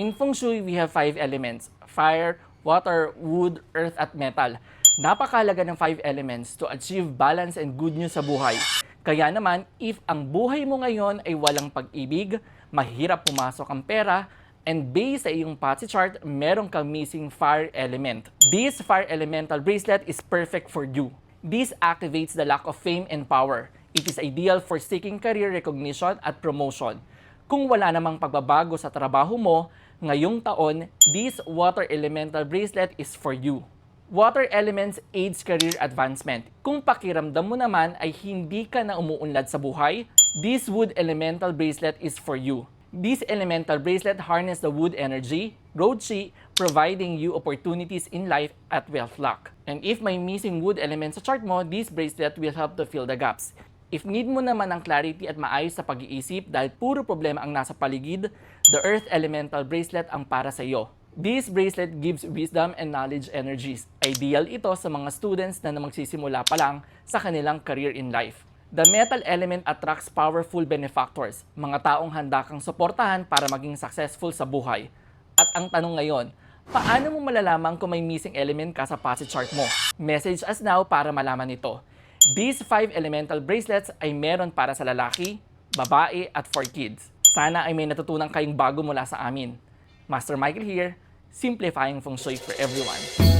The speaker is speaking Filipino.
In Feng Shui, we have five elements. Fire, water, wood, earth, at metal. Napakalaga ng five elements to achieve balance and good news sa buhay. Kaya naman, if ang buhay mo ngayon ay walang pag-ibig, mahirap pumasok ang pera, and based sa iyong Patsy chart, meron kang missing fire element. This fire elemental bracelet is perfect for you. This activates the lack of fame and power. It is ideal for seeking career recognition at promotion. Kung wala namang pagbabago sa trabaho mo, ngayong taon, this water elemental bracelet is for you. Water elements aids career advancement. Kung pakiramdam mo naman ay hindi ka na umuunlad sa buhay, this wood elemental bracelet is for you. This elemental bracelet harness the wood energy, road chi, providing you opportunities in life at wealth luck. And if may missing wood element sa chart mo, this bracelet will help to fill the gaps. If need mo naman ng clarity at maayos sa pag-iisip dahil puro problema ang nasa paligid, the Earth Elemental Bracelet ang para sa iyo. This bracelet gives wisdom and knowledge energies. Ideal ito sa mga students na magsisimula pa lang sa kanilang career in life. The metal element attracts powerful benefactors, mga taong handa kang suportahan para maging successful sa buhay. At ang tanong ngayon, paano mo malalaman kung may missing element ka sa passage chart mo? Message us now para malaman ito. These five elemental bracelets ay meron para sa lalaki, babae at for kids. Sana ay may natutunan kayong bago mula sa amin. Master Michael here, simplifying feng shui for everyone.